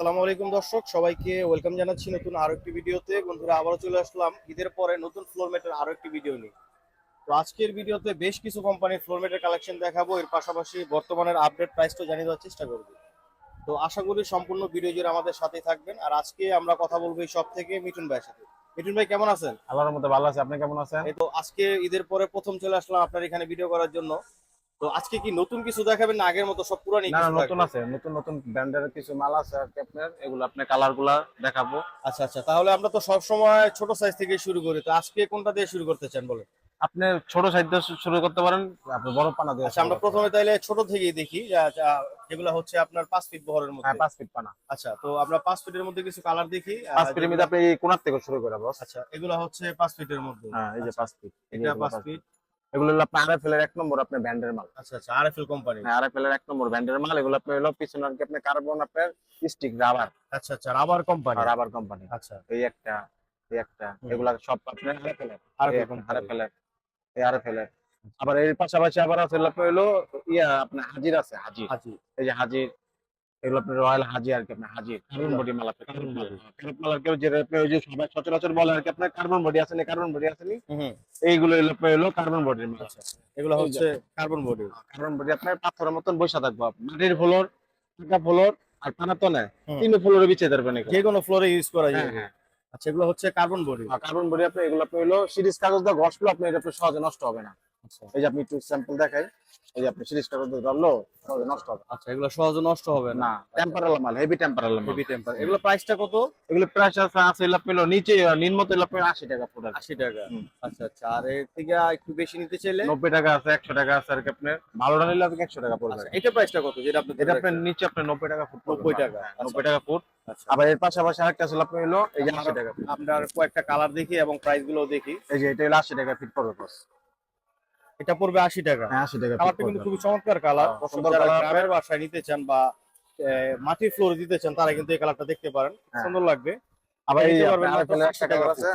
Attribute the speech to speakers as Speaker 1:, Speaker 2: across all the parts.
Speaker 1: আসসালামু আলাইকুম দর্শক সবাইকে ওয়েলকাম জানাচ্ছি নতুন আরও একটি ভিডিওতে। বন্ধুরা আবারও চলে আসলাম ঈদের পরে নতুন ফ্লোর ম্যাটের আরও একটি ভিডিও নিয়ে। তো আজকের ভিডিওতে বেশ কিছু কোম্পানির ফ্লোর ম্যাটের কালেকশন দেখাবো। এর পাশাপাশি বর্তমানের আপডেট প্রাইসটা জানিয়ে দেওয়ার চেষ্টা করব। তো আশা করি সম্পূর্ণ ভিডিও জুড়ে আমাদের সাথেই থাকবেন। আর আজকে আমরা কথা বলব এই সব থেকে মিঠুন ভাইয়ের সাথে। মিঠুন ভাই কেমন আছেন?
Speaker 2: আল্লাহর মধ্যে ভালো আছে। আপনি কেমন আছেন?
Speaker 1: তো আজকে ঈদের পরে প্রথম চলে আসলাম আপনার এখানে ভিডিও করার জন্য। তো আজকে কি নতুন কিছু দেখাবেন না আগের মতো সব পুরানি
Speaker 2: না নতুন আছে নতুন নতুন ব্র্যান্ডের কিছু মাল আছে আর আপনার এগুলো আপনি কালারগুলা দেখাবো।
Speaker 1: আচ্ছা আচ্ছা তাহলে আমরা তো সব সময় ছোট সাইজ থেকে শুরু করি তো আজকে কোনটা দিয়ে শুরু করতে চান বলেন?
Speaker 2: আপনি ছোট সাইজ শুরু করতে পারেন আপনি বড় পানা দিয়ে
Speaker 1: আচ্ছা আমরা প্রথমে তাইলে ছোট থেকেই দেখি যেগুলো হচ্ছে আপনার পাঁচ ফিট বহরের মধ্যে।
Speaker 2: হ্যাঁ পাঁচ ফিট পানা।
Speaker 1: আচ্ছা তো আমরা পাঁচ ফিটের মধ্যে কিছু কালার দেখি আহ,
Speaker 2: পাঁচ ফিটের মধ্যে আপনি কোনার থেকে শুরু করে বস
Speaker 1: আচ্ছা এগুলো হচ্ছে পাঁচ ফিটের মধ্যে।
Speaker 2: হ্যাঁ এই যে পাঁচ ফিট
Speaker 1: এটা পাঁচ ফিট
Speaker 2: এগুলো হলো আপনার আরএফএল এর এক নম্বর আপনার ব্র্যান্ডের মাল।
Speaker 1: আচ্ছা আচ্ছা আরএফএল কোম্পানি
Speaker 2: হ্যাঁ আরএফএল এর এক নম্বর ব্র্যান্ডের মাল এগুলো আপনি হলো পিছনে আর কি আপনি কার্বন আপনার স্টিক রাবার।
Speaker 1: আচ্ছা আচ্ছা রাবার কোম্পানি।
Speaker 2: Rubber company.
Speaker 1: আচ্ছা।
Speaker 2: এই একটা এই একটা। এগুলা সব আপনার আরএফএল
Speaker 1: আরএফএল
Speaker 2: আরএফএল এর এই আরএফএল আবার এর পাশাপাশি আবার আছে হলো ইয়া আপনার হাজির আছে হাজির।
Speaker 1: হাজি
Speaker 2: এই যে হাজির এগুলো আপনার রয়্যাল হাজি আর কি আপনার হাজির কার্বন বডি মাল কার্বন বডি কার্বন মাল আর কি যে আপনি ওই যে সবাই সচরাচর বলে আর কি আপনার কার্বন বডি আছে না কার্বন বডি আছে নি এইগুলো হলো আপনার হলো কার্বন বডির মাল।
Speaker 1: আচ্ছা এগুলো হচ্ছে কার্বন বডি
Speaker 2: কার্বন বডি আপনার পাথরের মতন বসে থাকব মাটির ফ্লোর পাকা ফ্লোর আর পানা তো
Speaker 1: হুম।
Speaker 2: তিন ফ্লোরে বিছিয়ে ধরবেন এগুলো
Speaker 1: যে কোনো ফ্লোরে ইউজ করা
Speaker 2: হ্যাঁ
Speaker 1: যায়।
Speaker 2: হ্যাঁ
Speaker 1: আচ্ছা এগুলো হচ্ছে কার্বন বডি
Speaker 2: কার্বন বডি আপনি এগুলো আপনি হলো সিরিজ কাগজ দিয়ে ঘষলো আপনি এটা সহজে নষ্ট হবে না। এই যে আপনি একটু স্যাম্পল দেখাই। এই যে আপনি সিরিজ কাগজ দিয়ে ধরলো নষ্ট হবে।
Speaker 1: আচ্ছা এগুলো সহজে নষ্ট হবে না?
Speaker 2: টেম্পারাল মাল হেভি টেম্পারাল মাল
Speaker 1: হেভি টেম্পার এগুলো প্রাইসটা কত?
Speaker 2: এগুলো প্রাইস আছে এগুলো পেল নিচে নিম্নত এগুলো পেল আশি টাকা ফুট আছে
Speaker 1: আশি টাকা। আচ্ছা আচ্ছা। আর এর থেকে একটু বেশি নিতে চাইলে?
Speaker 2: নব্বই টাকা আছে একশো টাকা আছে আর কি আপনার। ভালোটা নিলে আপনি একশো টাকা পড়বে।
Speaker 1: আচ্ছা, এটা প্রাইসটা কত? যেটা আপনি
Speaker 2: এটা আপনার নিচে আপনার নব্বই টাকা ফুট
Speaker 1: 90 টাকা,
Speaker 2: হ্যাঁ,
Speaker 1: আচ্ছা।
Speaker 2: নব্বই টাকা ফুট
Speaker 1: আচ্ছা।
Speaker 2: আবার এর পাশাপাশি আরেকটা ছিল আপনি হলো এই যে আশি টাকা
Speaker 1: আপনার কয়েকটা কালার দেখি এবং প্রাইসগুলো দেখি।
Speaker 2: এই যে এটা হলো আশি টাকা ফিট পড়বে বস
Speaker 1: এটা পড়বে আশি টাকা।
Speaker 2: হ্যাঁ আশি টাকা
Speaker 1: কালারটা কিন্তু খুবই চমৎকার কালার
Speaker 2: হ্যাঁ,
Speaker 1: গ্রামের বাসায় নিতে চান বা মাটির ফ্লোর দিতে চান তারা কিন্তু এই কালারটা দেখতে পারেন।
Speaker 2: হ্যাঁ।
Speaker 1: সুন্দর লাগবে।
Speaker 2: আবার এই
Speaker 1: নিতে
Speaker 2: যে
Speaker 1: পারবেন
Speaker 2: আপনার
Speaker 1: মাত্র
Speaker 2: আরেকটা একটা কালার আছে।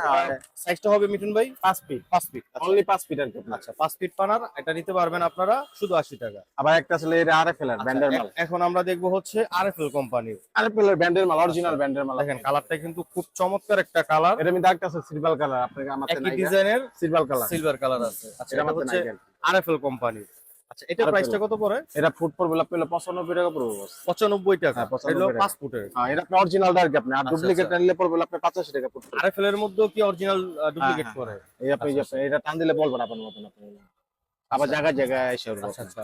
Speaker 1: সাইজটা হবে মিঠুন ভাই
Speaker 2: ফিট
Speaker 1: পাঁচ ফিট
Speaker 2: অনলি পাঁচ ফিট আর কি
Speaker 1: আচ্ছা। ফিট পানার এটা নিতে পারবেন আপনারা শুধু আশি টাকা।
Speaker 2: আবার একটা এর এর ব্র্যান্ডের
Speaker 1: আচ্ছা,
Speaker 2: মাল।
Speaker 1: এখন আমরা দেখব হচ্ছে আরএফএল কোম্পানির
Speaker 2: আর এফ এল এর ব্র্যান্ডের মাল অরিজিনাল ব্র্যান্ডের মাল।
Speaker 1: দেখেন কালারটা কিন্তু খুব চমৎকার একটা কালার
Speaker 2: এটা মধ্যে একটা আছে সিলভার কালার
Speaker 1: ডিজাইনের
Speaker 2: সিলভার কালার
Speaker 1: সিলভার কালার আছে। আচ্ছা
Speaker 2: এটা
Speaker 1: এটা হচ্ছে আরএফএল কোম্পানি আচ্ছা এটা প্রাইসটা কত পড়ে?
Speaker 2: এটা ফুট পড়বে আপনার পঁচানব্বই টাকা পড়বে বস
Speaker 1: পঁচানব্বই টাকা।
Speaker 2: হ্যাঁ, 95
Speaker 1: এগুলো
Speaker 2: টাকা।
Speaker 1: পাঁচ ফুটের
Speaker 2: হ্যাঁ এটা আপনার অরিজিনালটা আর কি আপনি আর
Speaker 1: আচ্ছা,
Speaker 2: ডুপ্লিকেট
Speaker 1: আচ্ছা।
Speaker 2: নিলে পড়বে আপনার পঁচাশি টাকা ফুট পড়বে।
Speaker 1: আরএফএল এর মধ্যেও কি অরিজিনাল ডুপ্লিকেট
Speaker 2: হ্যাঁ,
Speaker 1: করে
Speaker 2: এই আপনি
Speaker 1: আচ্ছা,
Speaker 2: এটা টান দিলে বলবেন আপনার মতন আপনি। আবার জায়গায় জায়গায় এসে
Speaker 1: আচ্ছা আচ্ছা।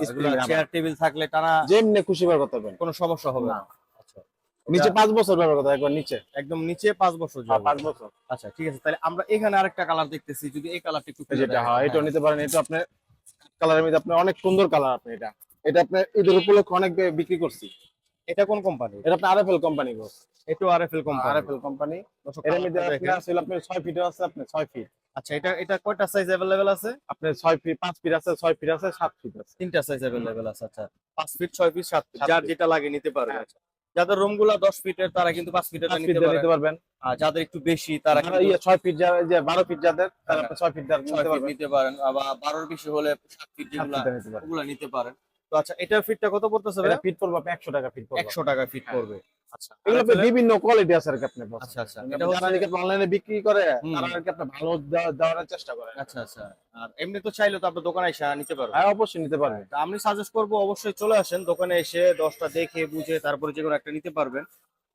Speaker 1: চেয়ার টেবিল থাকলে টানা
Speaker 2: যেমনি খুশি ব্যবহার করতে পারবেন।
Speaker 1: কোনো সমস্যা হবে না।
Speaker 2: নিচে
Speaker 1: এটা-
Speaker 2: পাঁচ বছর ব্যবহার করতে একবার নিচে।
Speaker 1: একদম নিচে পাঁচ বছর
Speaker 2: হ্যাঁ, পাঁচ বছর।
Speaker 1: আচ্ছা ঠিক আছে। তাহলে আমরা এখানে আরেকটা কালার দেখতেছি যদি এই কালারটা একটু
Speaker 2: যেটা হয় এটা
Speaker 1: হ্যাঁ।
Speaker 2: নিতে পারেন এটা আপনি কালারের মধ্যে আপনি অনেক সুন্দর কালার আপনি এটা এটা আপনি ঈদের উপলক্ষে অনেক বে- বিক্রি করছি
Speaker 1: এটা কোন কোম্পানি
Speaker 2: এটা আপনি আরএফএল কোম্পানি গো
Speaker 1: এটা আরএফএল কোম্পানি
Speaker 2: আরএফএল কোম্পানি এর মধ্যে আপনি আসলে আপনি 6 ফিট আছে আপনি 6 ফিট
Speaker 1: আচ্ছা এটা এটা কয়টা সাইজ अवेलेबल আছে
Speaker 2: আপনি 6 ফিট 5 ফিট আছে 6 ফিট আছে 7 ফিট আছে
Speaker 1: তিনটা সাইজ अवेलेबल আছে আচ্ছা 5 ফিট 6 ফিট 7 ফিট
Speaker 2: সাত
Speaker 1: যার
Speaker 2: feet।
Speaker 1: যেটা লাগে নিতে পারবে
Speaker 2: হ্যাঁ।
Speaker 1: যাদের রুমগুলো 10 ফিটের তারা কিন্তু 5 ফিটেরটা
Speaker 2: 5
Speaker 1: নিতে
Speaker 2: পারবেন।
Speaker 1: আর যাদের একটু বেশি তারা ছয়
Speaker 2: ইয়ে 6 ফিট যারা যে 12 ফিট যাদের তারা ছয় ফিট দিয়ে
Speaker 1: 6
Speaker 2: নিতে
Speaker 1: পারেন আবার 12 বেশি হলে সাত ফিট
Speaker 2: 7
Speaker 1: যেগুলো
Speaker 2: নিতে
Speaker 1: পারেন। তো আচ্ছা এটার ফিটটা কত পড়তেছে ভাই
Speaker 2: এটা ফিট পড়বে আপনি 100 টাকা ফিট পড়বে।
Speaker 1: 100 টাকা ফিট
Speaker 2: হ্যাঁ।
Speaker 1: পড়বে। আচ্ছা
Speaker 2: এগুলো বিভিন্ন কোয়ালিটি আছে আর কি আপনি
Speaker 1: আচ্ছা আচ্ছা।
Speaker 2: এটা
Speaker 1: এটা হচ্ছে
Speaker 2: নাকি অনলাইনে বিক্রি করে তারা আর কি আপনি ভালো দেওয়ার চেষ্টা করে।
Speaker 1: আচ্ছা আচ্ছা। আর এমনি তো চাইলে তো আপনার দোকানে এসে নিতে পারবেন।
Speaker 2: হ্যাঁ অবশ্যই নিতে পারবেন।
Speaker 1: তা আমি সাজেস্ট করব অবশ্যই চলে আসেন দোকানে এসে দশটা দেখে বুঝে তারপরে যে কোনো একটা নিতে পারবেন।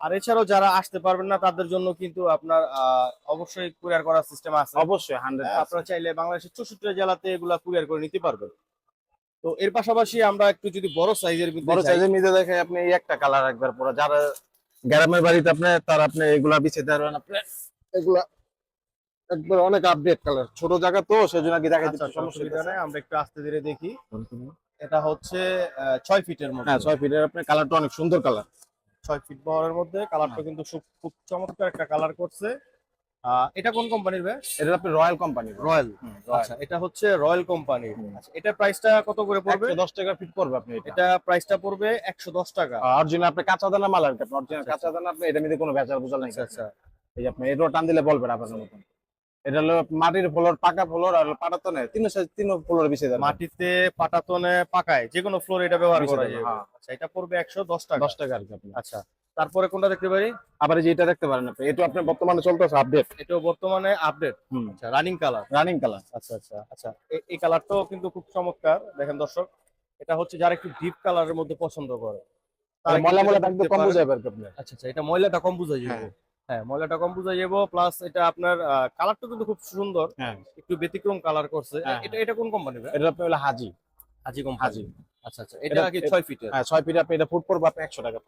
Speaker 1: আর এছাড়াও যারা আসতে পারবেন না তাদের জন্য কিন্তু আপনার আহ, অবশ্যই কুরিয়ার করার সিস্টেম আছে।
Speaker 2: অবশ্যই 100
Speaker 1: হ্যাঁ, আপনারা চাইলে বাংলাদেশের চৌষট্টি জেলাতে এগুলা কুরিয়ার করে নিতে পারবেন। তো এর পাশাপাশি আমরা একটু যদি বড় সাইজের
Speaker 2: বড় সাইজের নিতে দেখে আপনি এই একটা কালার একবার পুরো। যারা গ্রামের বাড়িতে আপনি তার আপনি এগুলা বিছে দেবেন আপনি। এগুলা একবার অনেক আপডেট কালার ছোট জায়গা তো সেজন্য কি দেখা
Speaker 1: আচ্ছা,
Speaker 2: যাচ্ছে সমস্যা নেই
Speaker 1: আমরা একটু আস্তে ধীরে দেখি। এটা হচ্ছে আহ, ছয় ফিটের মধ্যে।
Speaker 2: হ্যাঁ ছয় ফিটের আপনি কালারটা অনেক সুন্দর কালার
Speaker 1: ছয় ফিট বহরের মধ্যে কালারটা কিন্তু খুব- খুব চমৎকার একটা কালার করছে। এটা কোন কোম্পানির ভাই?
Speaker 2: এটা আপনি রয়্যাল কোম্পানি
Speaker 1: রয়্যাল। আচ্ছা এটা হচ্ছে রয়্যাল
Speaker 2: কোম্পানি।
Speaker 1: আচ্ছা এটার প্রাইসটা কত করে পড়বে?
Speaker 2: দশ টাকা ফিট পড়বে আপনি এটা।
Speaker 1: এটা প্রাইসটা পড়বে একশো দশ টাকা।
Speaker 2: অরিজিনাল আপনি কাঁচা দানা মাল আর কি অরিজিনাল
Speaker 1: আচ্ছা,
Speaker 2: কাঁচা দানা আপনি এটা মধ্যে কোনো ভেজাল বুঝাল নাই।
Speaker 1: আচ্ছা আচ্ছা।
Speaker 2: এই যে আপনি এটা টান দিলে বলবেন আপনার মতন। এটা হলো মাটির ফ্লোর পাকা ফ্লোর আর পাটাতনে তিন সাইজ তিন ফ্লোর বিছে দেবেন
Speaker 1: মাটিতে পাটাতনে পাকায় যে কোনো ফ্লোর এটা ব্যবহার করা যাবে
Speaker 2: হ্যাঁ।
Speaker 1: আচ্ছা এটা পড়বে একশো দশ টাকা।
Speaker 2: দশ টাকা আর কি আপনি
Speaker 1: আচ্ছা। তারপরে কোনটা দেখতে পারি?
Speaker 2: আবার যে এটা দেখতে পারেন আপনি। এটা আপনার বর্তমানে চলতেছে আপডেট
Speaker 1: এটাও বর্তমানে আপডেট আচ্ছা রানিং কালার
Speaker 2: রানিং কালার
Speaker 1: আচ্ছা আচ্ছা আচ্ছা। এই কালারটাও কিন্তু খুব চমৎকার। দেখেন দর্শক এটা হচ্ছে যারা একটু ডিপ কালারের মধ্যে পছন্দ করে।
Speaker 2: ময়লা
Speaker 1: কিন্তু
Speaker 2: ময়লা
Speaker 1: এটা
Speaker 2: কম পারবে আপনার
Speaker 1: আচ্ছা আচ্ছা এটা ময়লাটা কম বুঝাই যাবে।
Speaker 2: হ্যাঁ।
Speaker 1: হ্যাঁ ময়লাটা কম বুঝাই যাব। প্লাস এটা আপনার কালারটা কিন্তু খুব সুন্দর।
Speaker 2: হ্যাঁ।
Speaker 1: একটু ব্যতিক্রম কালার করছে।
Speaker 2: হ্যাঁ,
Speaker 1: এটা এটা কোন কোম্পানি
Speaker 2: এটা আপনি হলো হাজি।
Speaker 1: হাজি কোম্পানি
Speaker 2: হাজি
Speaker 1: আচ্ছা আচ্ছা এটা
Speaker 2: এটা-
Speaker 1: কি ছয় ফিটের
Speaker 2: হ্যাঁ ছয় ফিট আপনি এটা ফুট পড়বে আপনি একশো টাকা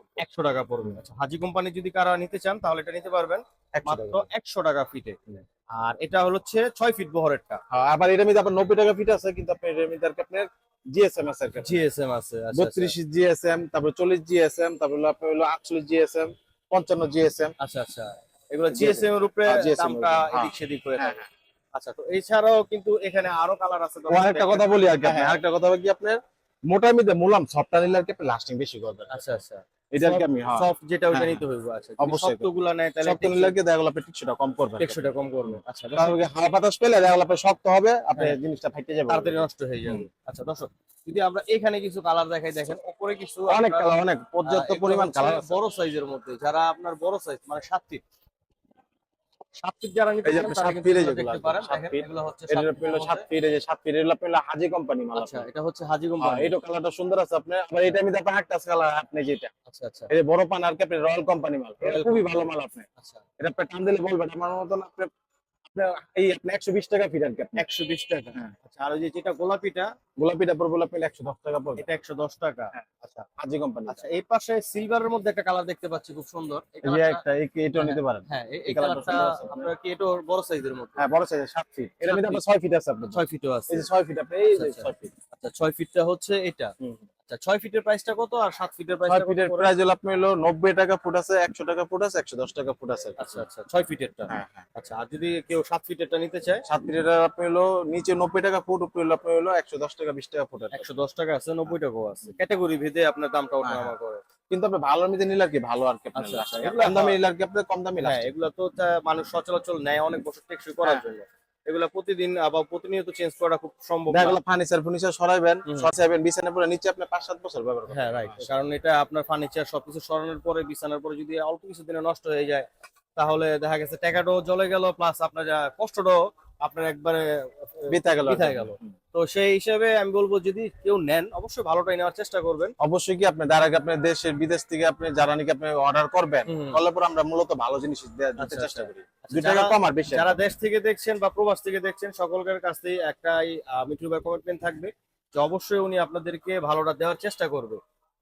Speaker 1: পড়বে। আচ্ছা হাজি কোম্পানি যদি কারা নিতে চান তাহলে এটা নিতে পারবেন। মাত্র
Speaker 2: টাকা
Speaker 1: একশো টাকা ফিটে। আর এটা হচ্ছে ছয় ফিট বহরেরটা।
Speaker 2: হ্যাঁ, আবার মধ্যে আপনার নব্বই টাকা ফিট আছে কিন্তু আপনি এটার মধ্যে আপনার জিএসএম আছে
Speaker 1: জিএসএম আছে
Speaker 2: জিএসএম তারপর চল্লিশ জিএসএম তারপর হলো আপনার হলো আটচল্লিশ জিএসএম পঞ্চান্ন জিএসএম
Speaker 1: আচ্ছা আচ্ছা। এগুলো জিএসএম এর উপরে
Speaker 2: হ্যাঁ,
Speaker 1: দামটা এদিক সেদিক হয়ে
Speaker 2: হ্যাঁ,
Speaker 1: থাকে। আচ্ছা তো এছাড়াও কিন্তু এখানে আরও কালার আছে।
Speaker 2: আরেকটা কথা বলি আর কি
Speaker 1: হ্যাঁ, হ্যাঁ।
Speaker 2: আরেকটা কথা বলি কি আপনার মোটার মধ্যে মূলাম সফটটা নিলে আর কি লাস্টিং বেশি করবেন।
Speaker 1: আচ্ছা আচ্ছা।
Speaker 2: এটা আর কি আমি হ্যাঁ।
Speaker 1: সফট যেটা ওটা
Speaker 2: হ্যাঁ,
Speaker 1: নিতে হইবে আচ্ছা
Speaker 2: অবশ্যই।
Speaker 1: গুলা তাহলে
Speaker 2: সফট নিলে কি দেখা গেল আপনি টিকসটা কম করবেন।
Speaker 1: টেকসইটা কম করবে আচ্ছা
Speaker 2: কারণ হাওয়া বাতাস পেলে দেখা গেল আপনার শক্ত হবে আপনি
Speaker 1: হ্যাঁ।
Speaker 2: জিনিসটা ফাইটে যাবে।
Speaker 1: তাড়াতাড়ি নষ্ট হয়ে যাবে। আচ্ছা দর্শক যদি আমরা এখানে কিছু কালার দেখাই দেখেন উপরে কিছু
Speaker 2: অনেক কালার অনেক পর্যাপ্ত পরিমাণ কালার
Speaker 1: বড় সাইজের মধ্যে যারা আপনার বড় সাইজ মানে সাত ফিট সাত ফিট যারা নিতে চান
Speaker 2: সাত
Speaker 1: কিন্তু
Speaker 2: feet এই
Speaker 1: এগুলো
Speaker 2: যেগুলো
Speaker 1: দেখতে পারেন।
Speaker 2: সাত
Speaker 1: দেখেন,
Speaker 2: feet।
Speaker 1: এগুলো হচ্ছে সাত
Speaker 2: হলো
Speaker 1: feet
Speaker 2: সাত
Speaker 1: মধ্যে।
Speaker 2: ফিট এই যে সাত ফিট এগুলো আপনার হাজি কোম্পানি মাল
Speaker 1: আচ্ছা এটা হচ্ছে হাজি
Speaker 2: হ্যাঁ,
Speaker 1: কোম্পানি
Speaker 2: কালারটা সুন্দর আছে আপনি। আবার এটা আমি একটা কালার আপনি যেটা।
Speaker 1: আচ্ছা আচ্ছা।
Speaker 2: এই যে বড় পান আর কি আপনি রয়্যাল কোম্পানি মাল। এটা খুবই ভালো মাল আপনি।
Speaker 1: আচ্ছা।
Speaker 2: এটা আপনি টান দিলে বলবেন আমার মতন আপনি আপনার এই একশো বিশ টাকা ফিট আর
Speaker 1: একশো বিশ টাকা।
Speaker 2: হ্যাঁ।
Speaker 1: আচ্ছা আর ওই যে যেটা গোলাপিটা?
Speaker 2: গোলাপিটা পর গোলাপি একশো দশ টাকা পড়বে
Speaker 1: এটা একশো দশ টাকা।
Speaker 2: হ্যাঁ।
Speaker 1: আচ্ছা।
Speaker 2: হাজি কোম্পানি
Speaker 1: আচ্ছা এই পাশে সিলভারের মধ্যে একটা কালার দেখতে পাচ্ছি খুব সুন্দর। এই
Speaker 2: একটা নিতে পারেন?
Speaker 1: হ্যাঁ এই- কালারটা আপনার কি এটা বড় সাইজের মধ্যে?
Speaker 2: হ্যাঁ বড় সাইজের সাত ফিট এটা মধ্যে আপনার ছয় ফিট আছে আপনার।
Speaker 1: ছয় ফিটও আছে।
Speaker 2: এই যে ফিট আপনি এই যে
Speaker 1: আচ্ছা,
Speaker 2: ফিট
Speaker 1: আচ্ছা ছয় ফিটটা হচ্ছে এটা। আচ্ছা ছয় ফিটের প্রাইসটা কত আর ফিটের
Speaker 2: ফিটের প্রাইস হলো আপনি হলো নব্বই টাকা ফুট আছে একশো টাকা ফুট আছে একশো দশ টাকা ফুট আছে।
Speaker 1: আচ্ছা আচ্ছা ফিটেরটা?
Speaker 2: হ্যাঁ হ্যাঁ।
Speaker 1: আচ্ছা আর যদি কেউ সাত ফিটেরটা নিতে চায়?
Speaker 2: সাত ফিটের আপনি হলো নিচে নব্বই টাকা ফুট উপরে হলো আপনি হলো একশো দশ টাকা বিশ টাকা ফুট।
Speaker 1: একশো দশ টাকা আছে নব্বই টাকাও আছে। ক্যাটাগরি ভেদে আপনার দামটা
Speaker 2: হ্যাঁ,
Speaker 1: ওঠানামা করে।
Speaker 2: কিন্তু আপনি ভালো নিতে নিলে আর কি ভালো আর কি আপনার
Speaker 1: আচ্ছা, আচ্ছা,
Speaker 2: কম দামে নিলে আর কি আপনার কম দামে
Speaker 1: এগুলো তো মানুষ সচরাচর নেয় অনেক বছর টেকসই করার। জন্য। এগুলো প্রতিদিন আবার প্রতিনিয়ত চেঞ্জ করা খুব সম্ভব না।
Speaker 2: ফার্নিচার ফার্নিচার সরাইবেন সরাইবেন বিছানার পরে নিচে আপনি বছর ব্যবহার করবেন
Speaker 1: হ্যাঁ রাইট কারণ এটা আপনার ফার্নিচার সবকিছু সরানোর পরে বিছানার পরে যদি অল্প কিছু দিনে নষ্ট হয়ে যায় তাহলে দেখা গেছে টাকাটাও জ্বলে গেল প্লাস আপনার যা কষ্টটাও আপনার একবারে
Speaker 2: বিতা গেল।
Speaker 1: তো সেই হিসাবে আমি বলব যদি কেউ নেন অবশ্যই ভালোটাই নেওয়ার চেষ্টা করবেন।
Speaker 2: অবশ্যই কি আপনি আগে আপনি দেশের বিদেশ থেকে আপনি যারা নাকি আপনি অর্ডার করবেন
Speaker 1: তাহলে
Speaker 2: করলে পরে আমরা মূলত ভালো জিনিস দিতে
Speaker 1: আচ্ছা,
Speaker 2: চেষ্টা
Speaker 1: আচ্ছা।
Speaker 2: করি।
Speaker 1: আচ্ছা,
Speaker 2: দুই টাকা
Speaker 1: যারা-
Speaker 2: কম আর বেশি
Speaker 1: যারা দেশ থেকে দেখছেন বা প্রবাস থেকে দেখছেন সকলের কাছেই একটাই মিঠু ভাই কমিটমেন্ট থাকবে যে অবশ্যই উনি আপনাদেরকে ভালোটা দেওয়ার চেষ্টা করবে।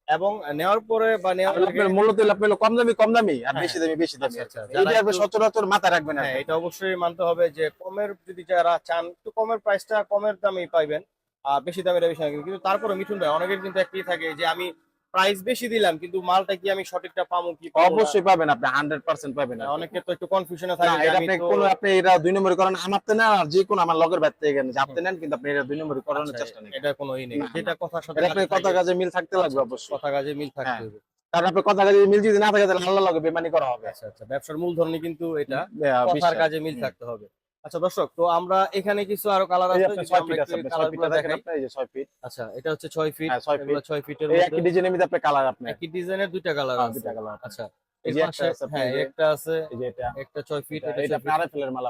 Speaker 1: এবং নেওয়ার পরে বা নেওয়ার
Speaker 2: মূলত আপনি কম দামি কম দামি আর
Speaker 1: হ্যাঁ।
Speaker 2: বেশি দামি বেশি দামি
Speaker 1: আচ্ছা, আচ্ছা।
Speaker 2: আপনি সচরাচর মাথা রাখবেন না
Speaker 1: হ্যাঁ এটা অবশ্যই মানতে হবে যে কমের যদি যারা চান একটু কমের প্রাইসটা কমের দামেই পাইবেন আর বেশি দামের বেশি কিন্তু তারপরে মিঠুন ভাই অনেকের কিন্তু একটাই থাকে যে আমি প্রাইস বেশি দিলাম কিন্তু মালটা কি আমি সঠিকটা পাবো কি
Speaker 2: অবশ্যই পাবেন আপনি হান্ড্রেড পার্সেন্ট পাবেন আর
Speaker 1: অনেকে তো একটু কনফিউশনে থাকে
Speaker 2: এটা আপনি কোনো আপনি এটা দুই নম্বর করেন আমার তো নেন আর যে কোনো আমার লগের ব্যক্তি গেলেন আপনি নেন কিন্তু আপনি এটা দুই নম্বর করানোর
Speaker 1: আচ্ছা,
Speaker 2: চেষ্টা নেই।
Speaker 1: এটা কোনো ই নেই।
Speaker 2: না, না।
Speaker 1: যেটা কথার সাথে
Speaker 2: এটা আপনার কথা কাজে মিল থাকতে লাগবে অবশ্যই।
Speaker 1: কথা কাজে মিল থাকতে
Speaker 2: হ্যাঁ।
Speaker 1: হবে।
Speaker 2: কারণ আপনার কথা কাজে মিল যদি না থাকে তাহলে আল্লাহ লগে বেমানি করা হবে।
Speaker 1: আচ্ছা আচ্ছা ব্যবসার মূলধরনই কিন্তু এটা কথার কাজে মিল থাকতে হবে। আচ্ছা দর্শক তো আমরা এখানে কিছু আরও কালার আছে একটু। আচ্ছা এটা হচ্ছে ছয় ফিট
Speaker 2: হ্যাঁ, ছয়
Speaker 1: ফিটের
Speaker 2: একই ডিজাইনের মধ্যে আপনার কালার আপনার।
Speaker 1: একই ডিজাইনের দুইটা কালার
Speaker 2: হ্যাঁ,
Speaker 1: আছে।
Speaker 2: দুইটা কালার
Speaker 1: আচ্ছা
Speaker 2: একটা আছে
Speaker 1: হ্যাঁ একটা আছে
Speaker 2: এটা।
Speaker 1: একটা ছয় ফিট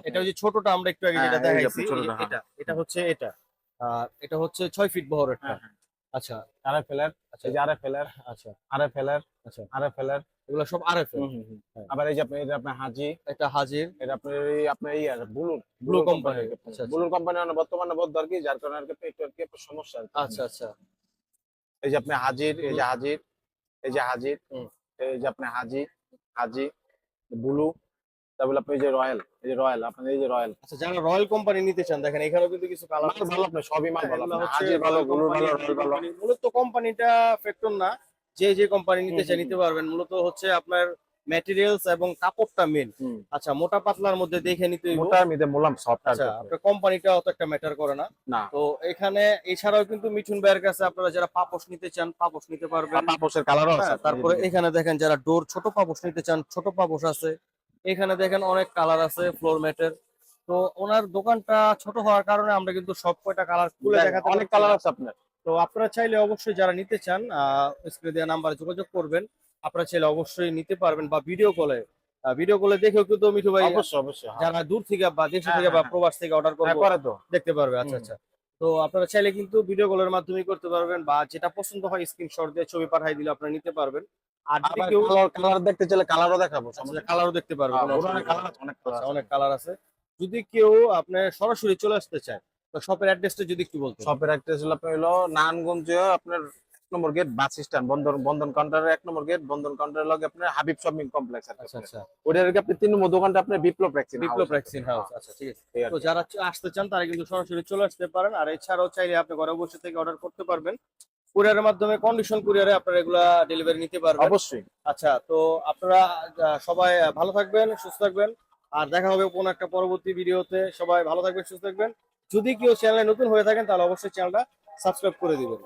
Speaker 2: এটা-
Speaker 1: যে ছোটটা আমরা একটু আগে যেটা দেখাইছি। এটা এটা হচ্ছে এটা। আর এটা হচ্ছে ছয় ফিট বহরেরটা।
Speaker 2: হ্যাঁ, হ্যাঁ।
Speaker 1: আচ্ছা
Speaker 2: আড়াই ফেলের,
Speaker 1: আচ্ছা
Speaker 2: এই যে আড়াই ফেলের,
Speaker 1: আচ্ছা
Speaker 2: আড়াই ফেলের,
Speaker 1: আচ্ছা
Speaker 2: আড়াই ফেলের।
Speaker 1: এগুলো সব
Speaker 2: হুম, হুম।
Speaker 1: হ্যাঁ।
Speaker 2: আবার এই যে এই যে আপনার হাজি
Speaker 1: এটা হাজির
Speaker 2: এটা আপনার এই আপনার এই আর
Speaker 1: Blue company,
Speaker 2: কোম্পানি। ব্লুর কোম্পানি মানে বর্তমানে আর কি যার কারণে আর কি একটু আর কি সমস্যা
Speaker 1: আচ্ছা আচ্ছা
Speaker 2: এই যে আপনি হাজির এই যে হাজির এই যে হাজির। এই যে আপনি হাজি হাজি ব্লু তারপরে আপনি এই যে রয়্যাল এই যে রয়্যাল আপনার এই যে রয়্যাল।
Speaker 1: আচ্ছা যারা রয়্যাল কোম্পানি নিতে চান দেখেন এখানেও কিন্তু কিছু কালার
Speaker 2: ভালো সবই মাল ভালো। ভালো
Speaker 1: company,
Speaker 2: ভালো রয়্যাল ভালো।
Speaker 1: মূলত কোম্পানিটা ফ্যাক্টর না। যে যে কোম্পানি নিতে
Speaker 2: হুম,
Speaker 1: নিতে পারবেন। মূলত হচ্ছে আপনার ম্যাটেরিয়ালস এবং কাপড়টা মেন আচ্ছা মোটা পাতলার মধ্যে দেখে নিতে
Speaker 2: মোটার মধ্যে মোলাম সফট
Speaker 1: আচ্ছা আপনার কোম্পানিটা অত একটা ম্যাটার করে না। তো এখানে এছাড়াও কিন্তু মিঠুন ভাইয়ের কাছে আপনারা যারা পাপোশ নিতে চান পাপোশ নিতে পারবেন।
Speaker 2: পাপোশের কালারও আছে।
Speaker 1: হ্যাঁ, তারপরে এখানে দেখেন যারা ডোর ছোট পাপোশ নিতে চান ছোট পাপোশ আছে। এখানে দেখেন অনেক কালার আছে ফ্লোর ম্যাটের তো ওনার দোকানটা ছোট হওয়ার কারণে আমরা কিন্তু সব কয়টা কালার খুলে দেখাতে
Speaker 2: অনেক কালার আছে আপনার।
Speaker 1: তো আপনারা চাইলে অবশ্যই যারা নিতে চান স্ক্রিনে দেওয়া নাম্বারে যোগাযোগ করবেন। আপনারা চাইলে অবশ্যই নিতে পারবেন বা ভিডিও কলে ভিডিও কলে দেখেও কিন্তু মিঠু ভাই
Speaker 2: অবশ্যই অবশ্যই হ্যাঁ।
Speaker 1: যারা দূর থেকে বা দেশ
Speaker 2: হ্যাঁ,
Speaker 1: থেকে বা
Speaker 2: হ্যাঁ,
Speaker 1: প্রবাস থেকে অর্ডার করব দেখতে পারবে। আচ্ছা আচ্ছা। তো আপনারা চাইলে কিন্তু ভিডিও কলের মাধ্যমে করতে পারবেন বা যেটা পছন্দ হয় স্ক্রিনশট দিয়ে ছবি পাঠাই দিলে আপনারা নিতে পারবেন। আর যদি কেউ
Speaker 2: কালার দেখতে চাইলে কালারও দেখাবো
Speaker 1: কালারও দেখতে পারবেন
Speaker 2: নেই। অনেক
Speaker 1: আছে
Speaker 2: কালার
Speaker 1: অনেক কালার আছে। যদি কেউ আপনার সরাসরি চলে আসতে চায় তো শপের অ্যাড্রেসটা যদি একটু বলতে
Speaker 2: শপের অ্যাড্রেস হলো আপনার হলো নারায়ণগঞ্জে আপনার নম্বর গেট বাস স্ট্যান্ড বন্ধন বন্ধন কাউন্টারের এক নম্বর গেট বন্ধন কাউন্টারের লগে আপনার হাবিব শপিং কমপ্লেক্স আছে
Speaker 1: আচ্ছা আচ্ছা।
Speaker 2: ওটার আগে আপনি তিন নম্বর দোকানটা আপনার Biplab vaccine
Speaker 1: Biplab vaccine house আচ্ছা ঠিক আছে। তো যারা আসতে চান তারা কিন্তু সরাসরি চলে আসতে পারেন। আর এছাড়াও চাইলে আপনি ঘরে বসে থেকে অর্ডার করতে পারবেন। কুরিয়ারের মাধ্যমে কন্ডিশন কুরিয়ারে আপনারা এগুলা ডেলিভারি নিতে পারবেন।
Speaker 2: অবশ্যই।
Speaker 1: আচ্ছা তো আপনারা সবাই ভালো থাকবেন সুস্থ থাকবেন। আর দেখা হবে কোন একটা পরবর্তী ভিডিওতে। সবাই ভালো থাকবেন সুস্থ থাকবেন। যদি কেউ চ্যানেলে নতুন হয়ে থাকেন তাহলে অবশ্যই চ্যানেলটা সাবস্ক্রাইব করে দিবেন।